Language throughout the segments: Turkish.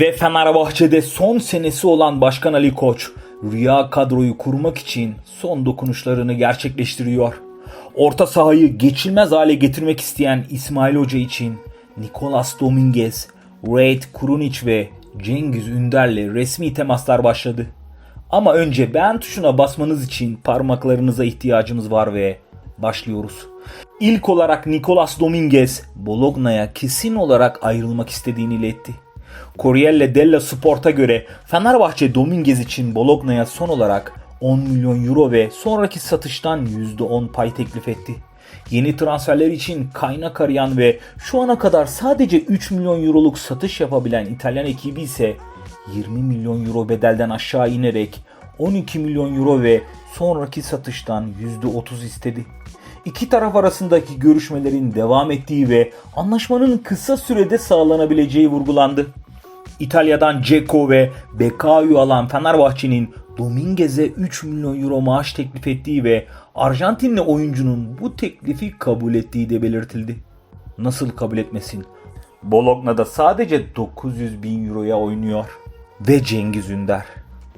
Ve Fenerbahçe'de son senesi olan Başkan Ali Koç, rüya kadroyu kurmak için son dokunuşlarını gerçekleştiriyor. Orta sahayı geçilmez hale getirmek isteyen İsmail Hoca için Nicolas Dominguez, Raid Kurunic ve Cengiz Ünder'le resmi temaslar başladı. Ama önce beğen tuşuna basmanız için parmaklarınıza ihtiyacımız var ve başlıyoruz. İlk olarak Nicolas Dominguez, Bologna'ya kesin olarak ayrılmak istediğini iletti. Corriere della Sport'a göre Fenerbahçe Dominguez için Bologna'ya son olarak 10 milyon euro ve sonraki satıştan %10 pay teklif etti. Yeni transferler için kaynak arayan ve şu ana kadar sadece 3 milyon euroluk satış yapabilen İtalyan ekibi ise 20 milyon euro bedelden aşağı inerek 12 milyon euro ve sonraki satıştan %30 istedi. İki taraf arasındaki görüşmelerin devam ettiği ve anlaşmanın kısa sürede sağlanabileceği vurgulandı. İtalya'dan Ceko ve Bekao'yu alan Fenerbahçe'nin Dominguez'e 3 milyon euro maaş teklif ettiği ve Arjantinli oyuncunun bu teklifi kabul ettiği de belirtildi. Nasıl kabul etmesin? Bologna'da sadece 900 bin euroya oynuyor. Ve Cengiz Ünder.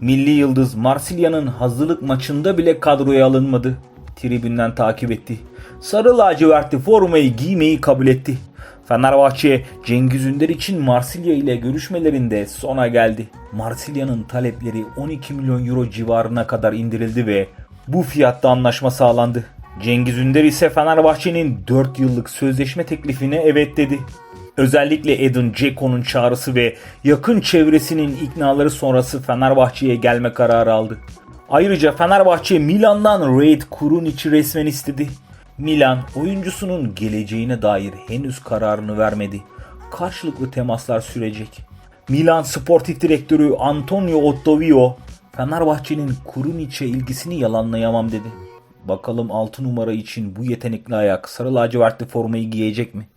Milli Yıldız Marsilya'nın hazırlık maçında bile kadroya alınmadı. Tribünden takip etti. Sarı lacivertli formayı giymeyi kabul etti. Fenerbahçe Cengiz Ünder için Marsilya ile görüşmelerinde sona geldi. Marsilya'nın talepleri 12 milyon euro civarına kadar indirildi ve bu fiyatta anlaşma sağlandı. Cengiz Ünder ise Fenerbahçe'nin 4 yıllık sözleşme teklifine evet dedi. Özellikle Edin Dzeko'nun çağrısı ve yakın çevresinin iknaları sonrası Fenerbahçe'ye gelme kararı aldı. Ayrıca Fenerbahçe Milan'dan Raid Kurunic'i resmen istedi. Milan oyuncusunun geleceğine dair henüz kararını vermedi. Karşılıklı temaslar sürecek. Milan Sportif Direktörü Antonio Ottovio Fenerbahçe'nin Kurunic'e ilgisini yalanlayamam dedi. Bakalım 6 numara için bu yetenekli ayak sarı lacivertli formayı giyecek mi?